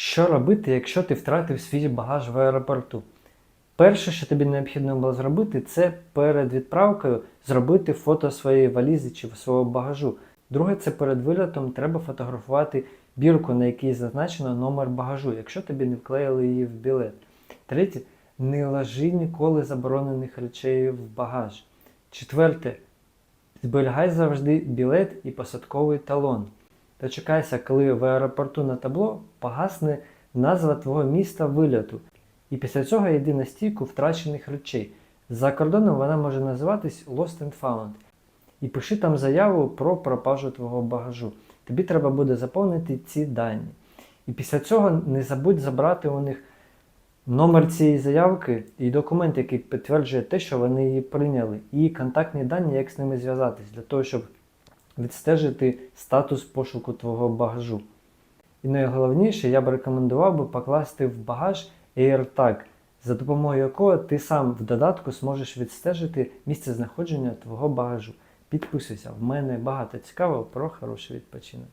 Що робити, якщо ти втратив свій багаж в аеропорту? Перше, що тобі необхідно було зробити, це перед відправкою зробити фото своєї валізи чи свого багажу. Друге, це перед вильотом треба фотографувати бірку, на якій зазначено номер багажу, якщо тобі не вклеїли її в білет. Третє, не ложи ніколи заборонених речей в багаж. Четверте, зберігай завжди білет і посадковий талон. Дочекайся, коли в аеропорту на табло погасне назва твого міста вильоту. І після цього йди на стійку втрачених речей. За кордоном вона може називатись Lost and Found. І пиши там заяву про пропажу твого багажу. Тобі треба буде заповнити ці дані. І після цього не забудь забрати у них номер цієї заявки і документ, який підтверджує те, що вони її прийняли, і контактні дані, як з ними зв'язатись, для того, щоб відстежити статус пошуку твого багажу. І найголовніше, я б рекомендував би покласти в багаж AirTag, за допомогою якого ти сам в додатку зможеш відстежити місце знаходження твого багажу. Підписуйся, в мене багато цікавого про хороший відпочинок.